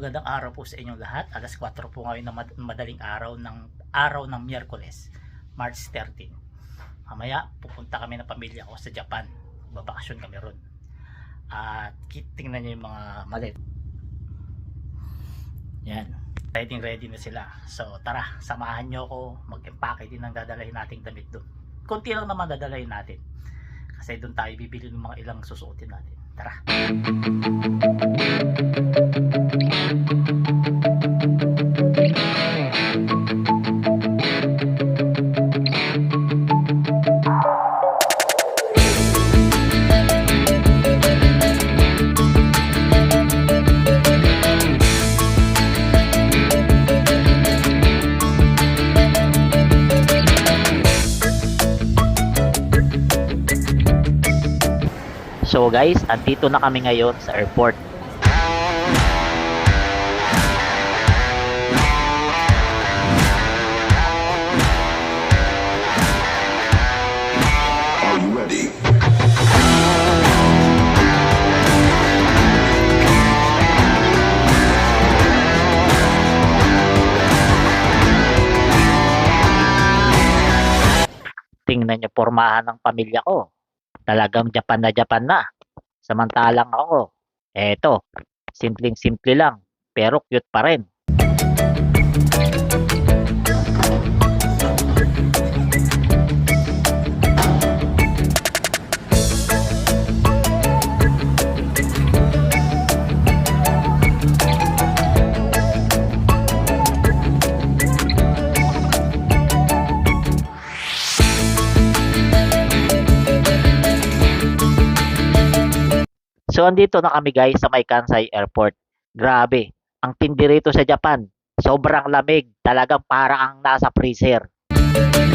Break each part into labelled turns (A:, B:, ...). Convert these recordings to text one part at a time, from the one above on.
A: magandang araw po sa inyong lahat. Alas 4 po ngayon na mad- madaling araw ng araw ng Miyerkules, March 13. Mamaya pupunta kami ng pamilya ko sa Japan. Babakasyon kami ron. At tingnan niyo yung mga malit. Yan. Ready ready na sila. So tara, samahan niyo ako mag-empake din ng dadalhin nating damit doon. Kunti lang naman dadalhin natin. Kasi doon tayo bibili ng mga ilang susuotin natin. Tara. So guys, andito na kami ngayon sa airport. Tingnan niyo pormahan ng pamilya ko. Talagang Japan na Japan na. Samantalang ako, eto, simpleng-simple lang, pero cute pa rin. So andito na kami guys sa may Kansai Airport. Grabe, ang tindi rito sa Japan. Sobrang lamig, talagang para ang nasa freezer. So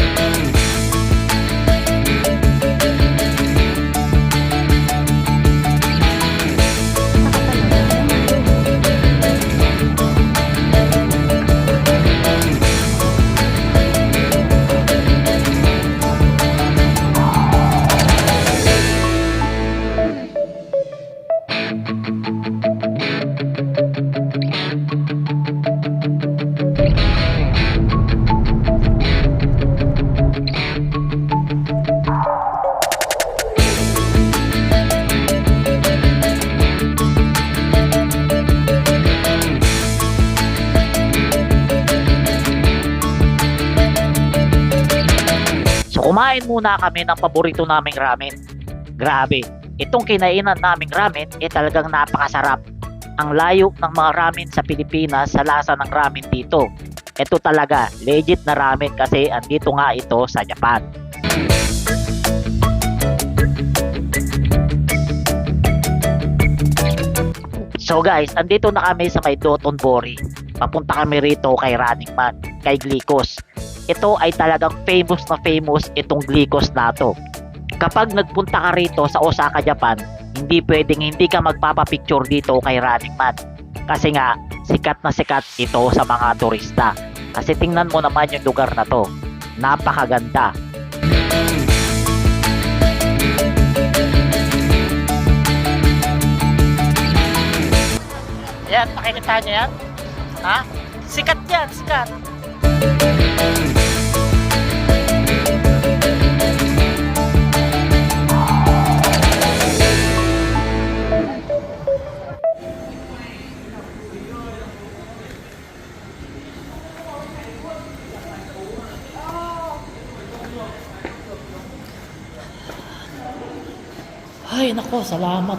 A: kumain muna kami ng paborito naming ramen. Grabe, itong kinainan naming ramen eh talagang napakasarap. Ang layo ng mga ramen sa Pilipinas sa lasa ng ramen dito. Ito talaga, legit na ramen kasi andito nga ito sa Japan. So guys, andito na kami sa may Dotonbori. Papunta kami rito kay Running Man, kay Glikos. Ito ay talagang famous na famous itong Glikos na to. Kapag nagpunta ka rito sa Osaka, Japan, hindi pwedeng hindi ka magpapapicture dito kay Running Man. Kasi nga, sikat na sikat ito sa mga turista. Kasi tingnan mo naman yung lugar na to. Napakaganda. Yan, nakikita niyo yan? Ha? Sikat yan, sikat. Ay, nako, salamat.